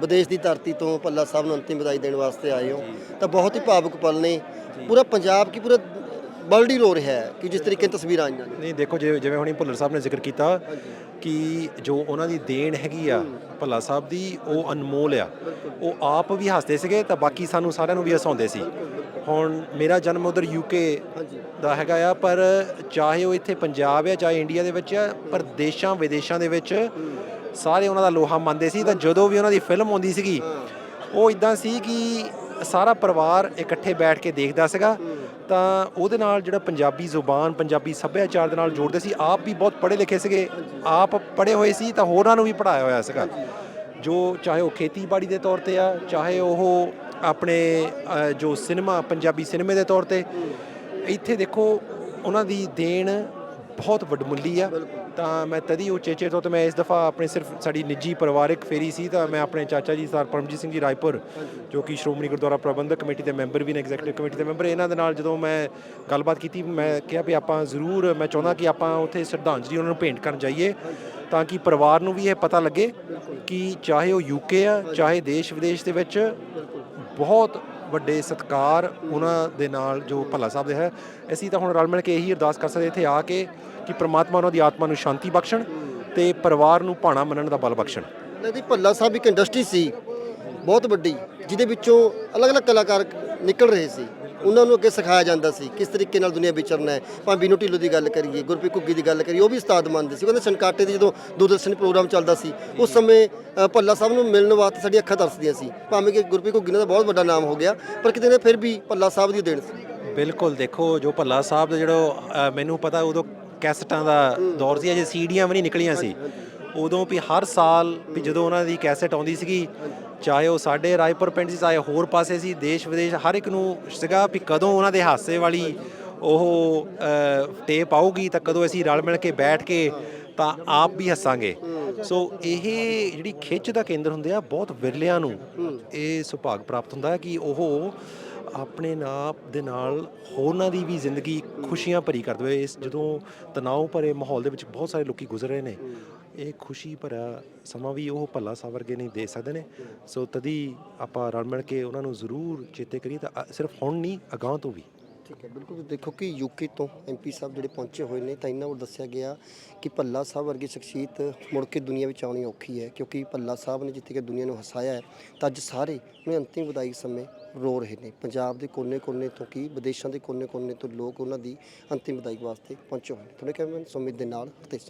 ਵਿਦੇਸ਼ ਦੀ ਧਰਤੀ ਤੋਂ ਪੱਲਾ ਸਾਹਿਬ ਨੂੰ ਅੰਤਿਮ ਵਿਦਾਈ ਦੇਣ ਵਾਸਤੇ ਆਏ ਹੋ। ਤਾਂ ਬਹੁਤ ਹੀ ਭਾਵੁਕ ਪਲ ਨੇ। ਪੂਰਾ ਪੰਜਾਬ ਕੀ ਪੂਰਾ ਵਰਲਡ ਹੀ ਰੋ ਰਿਹਾ ਹੈ ਕਿ ਜਿਸ ਤਰੀਕੇ ਨਾਲ ਤਸਵੀਰਾਂ ਆਈਆਂ ਨੇ। ਨਹੀਂ ਦੇਖੋ ਜਿਵੇਂ ਜਿਵੇਂ ਹੁਣੀ ਭੁੱਲਰ ਸਾਹਿਬ ਨੇ ਜ਼ਿਕਰ ਕੀਤਾ ਕਿ ਜੋ ਉਹਨਾਂ ਦੀ ਦੇਣ ਹੈਗੀ ਆ ਭੱਲਾ ਸਾਹਿਬ ਦੀ ਉਹ ਅਨਮੋਲ ਆ। ਉਹ ਆਪ ਵੀ ਹੱਸਦੇ ਸੀਗੇ ਤਾਂ ਬਾਕੀ ਸਾਨੂੰ ਸਾਰਿਆਂ ਨੂੰ ਵੀ ਹਸਾਉਂਦੇ ਸੀ। ਹੁਣ ਮੇਰਾ ਜਨਮ ਉਧਰ ਯੂਕੇ ਦਾ ਹੈਗਾ ਆ ਪਰ ਚਾਹੇ ਉਹ ਇੱਥੇ ਪੰਜਾਬ ਆ ਚਾਹੇ ਇੰਡੀਆ ਦੇ ਵਿੱਚ ਆ ਪਰ ਦੇਸ਼ਾਂ ਵਿਦੇਸ਼ਾਂ ਦੇ ਵਿੱਚ ਸਾਰੇ ਉਹਨਾਂ ਦਾ ਲੋਹਾ ਮੰਨਦੇ ਸੀ ਤਾਂ ਜਦੋਂ ਵੀ ਉਹਨਾਂ ਦੀ ਫਿਲਮ ਆਉਂਦੀ ਸੀਗੀ, ਉਹ ਇਦਾਂ ਸੀ ਕਿ ਸਾਰਾ ਪਰਿਵਾਰ ਇਕੱਠੇ ਬੈਠ ਕੇ ਦੇਖਦਾ ਸੀਗਾ। ਤਾਂ ਉਹਦੇ ਨਾਲ ਜਿਹੜਾ ਪੰਜਾਬੀ ਜ਼ੁਬਾਨ, ਪੰਜਾਬੀ ਸੱਭਿਆਚਾਰ ਦੇ ਨਾਲ ਜੋੜਦੇ ਸੀ, ਆਪ ਵੀ ਬਹੁਤ ਪੜ੍ਹੇ ਲਿਖੇ ਸੀਗੇ। ਆਪ ਪੜ੍ਹੇ ਹੋਏ ਸੀ ਤਾਂ ਹੋਰਾਂ ਨੂੰ ਵੀ ਪੜ੍ਹਾਇਆ ਹੋਇਆ ਸੀਗਾ। ਜੋ ਚਾਹੇ ਉਹ ਖੇਤੀਬਾੜੀ ਦੇ ਤੌਰ ਤੇ ਆ, ਚਾਹੇ ਉਹ ਆਪਣੇ ਜੋ ਸਿਨੇਮਾ, ਪੰਜਾਬੀ ਸਿਨੇਮੇ ਦੇ ਤੌਰ ਤੇ। ਇੱਥੇ ਦੇਖੋ, ਉਹਨਾਂ ਦੀ ਦੇਣ ਬਹੁਤ ਵੱਡਮੁੱਲੀ ਆ। ਤਾਂ ਮੈਂ ਤਦੀ ਉਚੇਚੇ ਤੋਂ ਤੇ ਮੈਂ ਇਸ ਦਫਾ ਆਪਣੇ ਸਿਰਫ ਸਾਡੀ ਨਿੱਜੀ ਪਰਿਵਾਰਕ ਫੇਰੀ ਸੀ, ਤਾਂ ਮੈਂ ਆਪਣੇ ਚਾਚਾ ਜੀ ਸਰ ਪਰਮਜੀਤ ਸਿੰਘ ਜੀ ਰਾਏਪੁਰ, ਜੋ ਕਿ ਸ਼੍ਰੋਮਣੀ ਗੁਰਦੁਆਰਾ ਪ੍ਰਬੰਧਕ ਕਮੇਟੀ ਦੇ ਮੈਂਬਰ ਵੀ ਨੇ ਐਗਜ਼ੈਕਟਿਵ ਕਮੇਟੀ ਦੇ ਮੈਂਬਰ, ਇਹਨਾਂ ਦੇ ਨਾਲ ਜਦੋਂ ਮੈਂ ਗੱਲਬਾਤ ਕੀਤੀ, ਮੈਂ ਕਿਹਾ ਵੀ ਆਪਾਂ ਜ਼ਰੂਰ, ਮੈਂ ਚਾਹੁੰਦਾ ਕਿ ਆਪਾਂ ਉੱਥੇ ਸ਼ਰਧਾਂਜਲੀ ਉਹਨਾਂ ਨੂੰ ਭੇਂਟ ਕਰਨ ਜਾਈਏ, ਤਾਂ ਕਿ ਪਰਿਵਾਰ ਨੂੰ ਵੀ ਇਹ ਪਤਾ ਲੱਗੇ ਕਿ ਚਾਹੇ ਉਹ ਯੂਕੇ ਆ, ਚਾਹੇ ਦੇਸ਼ ਵਿਦੇਸ਼ ਦੇ ਵਿੱਚ ਬਹੁਤ ਵੱਡੇ ਸਤਕਾਰ ਉਹਨਾਂ ਦੇ ਨਾਲ ਜੋ ਭੱਲਾ ਸਾਹਿਬ ਦੇ ਹੈ। ਅਸੀਂ ਤਾਂ ਹੁਣ ਰਲ ਮਿਲ ਕੇ ਇਹੀ ਅਰਦਾਸ ਕਰ ਸਕਦੇ ਇੱਥੇ ਆ ਕੇ ਕਿ ਪ੍ਰਮਾਤਮਾ ਉਹਨਾਂ ਦੀ ਆਤਮਾ ਨੂੰ ਸ਼ਾਂਤੀ ਬਖਸ਼ਣ ਤੇ ਪਰਿਵਾਰ ਨੂੰ ਭਾਣਾ ਮੰਨਣ ਦਾ ਬਲ ਬਖਸ਼ਣ। ਲੱਗਦੀ ਭੱਲਾ ਸਾਹਿਬ ਇੱਕ ਇੰਡਸਟਰੀ ਸੀ, ਬਹੁਤ ਵੱਡੀ, ਜਿਹਦੇ ਵਿੱਚੋਂ ਅਲੱਗ-ਅਲੱਗ ਕਲਾਕਾਰ ਨਿਕਲ ਰਹੇ ਸੀ। ਉਹਨਾਂ ਨੂੰ ਅੱਗੇ ਸਿਖਾਇਆ ਜਾਂਦਾ ਸੀ ਕਿਸ ਤਰੀਕੇ ਨਾਲ ਦੁਨੀਆ ਵਿਚਰਨਾ ਹੈ। ਭਾਵੇਂ ਬੀਨੂ ਢਿੱਲੋਂ ਦੀ ਗੱਲ ਕਰੀਏ ਗੁਰਪ੍ਰੀਤ ਘੁੱਗੀ ਦੀ ਗੱਲ ਕਰੀਏ ਉਹ ਵੀ ਉਸਤਾਦ ਮੰਨਦੇ ਸੀ। ਕਹਿੰਦੇ ਸੰਕਾਟੇ ਦੀ ਜਦੋਂ ਦੂਰਦਰਸ਼ਨ ਪ੍ਰੋਗਰਾਮ ਚੱਲਦਾ ਸੀ ਉਸ ਸਮੇਂ ਭੱਲਾ ਸਾਹਿਬ ਨੂੰ ਮਿਲਣ ਵਾਸਤੇ ਸਾਡੀ ਅੱਖਾਂ ਤਰਸਦੀਆਂ ਸੀ। ਭਾਵੇਂ ਕਿ ਗੁਰਪ੍ਰੀਤ ਘੁੱਗੀ ਤਾਂ ਬਹੁਤ ਵੱਡਾ ਨਾਮ ਹੋ ਗਿਆ ਪਰ ਕਿਤੇ ਨਾ ਫਿਰ ਵੀ ਭੱਲਾ ਸਾਹਿਬ ਦੀ ਦੇਣ ਸੀ। ਬਿਲਕੁਲ ਦੇਖੋ ਜੋ ਭੱਲਾ ਸਾਹਿਬ ਦਾ ਜਿਹੜਾ ਮੈਨੂੰ ਪਤਾ ਉਦੋਂ ਕੈਸਟਾਂ ਦਾ ਦੌਰ ਸੀ ਅਜੇ ਸੀਡੀਆਂ ਵੀ ਨਹੀਂ ਨਿਕਲੀਆਂ ਸੀ। ਉਦੋਂ ਵੀ ਹਰ ਸਾਲ ਵੀ ਜਦੋਂ ਉਹਨਾਂ ਦੀ ਕੈਸਟ ਆਉਂਦੀ ਸੀਗੀ ਚਾਹੇ ਉਹ ਸਾਡੇ ਰਾਏਪੁਰ ਪਿੰਡ ਸੀ ਚਾਹੇ ਹੋਰ ਪਾਸੇ ਸੀ, ਦੇਸ਼ ਵਿਦੇਸ਼, ਹਰ ਇੱਕ ਨੂੰ ਸੀਗਾ ਵੀ ਕਦੋਂ ਉਹਨਾਂ ਦੇ ਹਾਸੇ ਵਾਲੀ ਉਹ ਟੇਪ ਆਊਗੀ ਤਾਂ ਕਦੋਂ ਅਸੀਂ ਰਲ ਮਿਲ ਕੇ ਬੈਠ ਕੇ ਤਾਂ ਆਪ ਵੀ ਹੱਸਾਂਗੇ। ਸੋ ਇਹ ਜਿਹੜੀ ਖਿੱਚ ਦਾ ਕੇਂਦਰ ਹੁੰਦੇ ਆ, ਬਹੁਤ ਵਿਰਲਿਆਂ ਨੂੰ ਇਹ ਸੁਭਾਗ ਪ੍ਰਾਪਤ ਹੁੰਦਾ ਹੈ ਕਿ ਉਹ ਆਪਣੇ ਨਾਪ ਦੇ ਨਾਲ ਹੋਰਨਾਂ ਦੀ ਵੀ ਜ਼ਿੰਦਗੀ ਖੁਸ਼ੀਆਂ ਭਰੀ ਕਰ ਦੇਵੇ। ਇਸ ਜਦੋਂ ਤਣਾਅ ਭਰੇ ਮਾਹੌਲ ਦੇ ਵਿੱਚ ਬਹੁਤ ਸਾਰੇ ਲੋਕੀ ਗੁਜ਼ਰ ਰਹੇ ਨੇ, ਇਹ ਖੁਸ਼ੀ ਭਰਿਆ ਸਮਾਂ ਵੀ ਉਹ ਭੱਲਾ ਸਾਹਿਬ ਨਹੀਂ ਦੇ ਸਕਦੇ ਨੇ। ਸੋ ਤਦੀ ਆਪਾਂ ਰਲ ਮਿਲ ਕੇ ਉਹਨਾਂ ਨੂੰ ਜ਼ਰੂਰ ਚੇਤੇ ਕਰੀਏ ਤਾਂ ਸਿਰਫ ਹੁਣ ਨਹੀਂ, ਅਗਾਂਹ ਤੋਂ ਵੀ। ਠੀਕ ਹੈ, ਬਿਲਕੁਲ। ਦੇਖੋ ਕਿ ਯੂਕੇ ਤੋਂ ਐਮਪੀ ਸਾਹਿਬ ਜਿਹੜੇ ਪਹੁੰਚੇ ਹੋਏ ਨੇ, ਤਾਂ ਇਹਨਾਂ ਨੂੰ ਦੱਸਿਆ ਗਿਆ ਕਿ ਭੱਲਾ ਸਾਹਿਬ ਵਰਗੀ ਸ਼ਖਸੀਅਤ ਮੁੜ ਕੇ ਦੁਨੀਆ ਵਿੱਚ ਆਉਣੀ ਔਖੀ ਹੈ, ਕਿਉਂਕਿ ਭੱਲਾ ਸਾਹਿਬ ਨੇ ਜਿੱਥੇ ਕਿ ਦੁਨੀਆ ਨੂੰ ਹਸਾਇਆ ਹੈ, ਤਾਂ ਅੱਜ ਸਾਰੇ ਉਹਨੇ ਅੰਤਿਮ ਵਿਦਾਈ ਸਮੇਂ ਰੋ ਰਹੇ ਨੇ। ਪੰਜਾਬ ਦੇ ਕੋਨੇ-ਕੋਨੇ ਤੋਂ ਕੀ, ਵਿਦੇਸ਼ਾਂ ਦੇ ਕੋਨੇ-ਕੋਨੇ ਤੋਂ ਲੋਕ ਉਹਨਾਂ ਦੀ ਅੰਤਿਮ ਵਿਦਾਈ ਵਾਸਤੇ ਪਹੁੰਚੇ ਹੋਏ ਨੇ। ਤੁਹਾਡੇ ਕੈਮਰਾਮੈਨ ਸੁਮਿਤ ਦੇ ਨਾਲ ਹਰਤੇਜ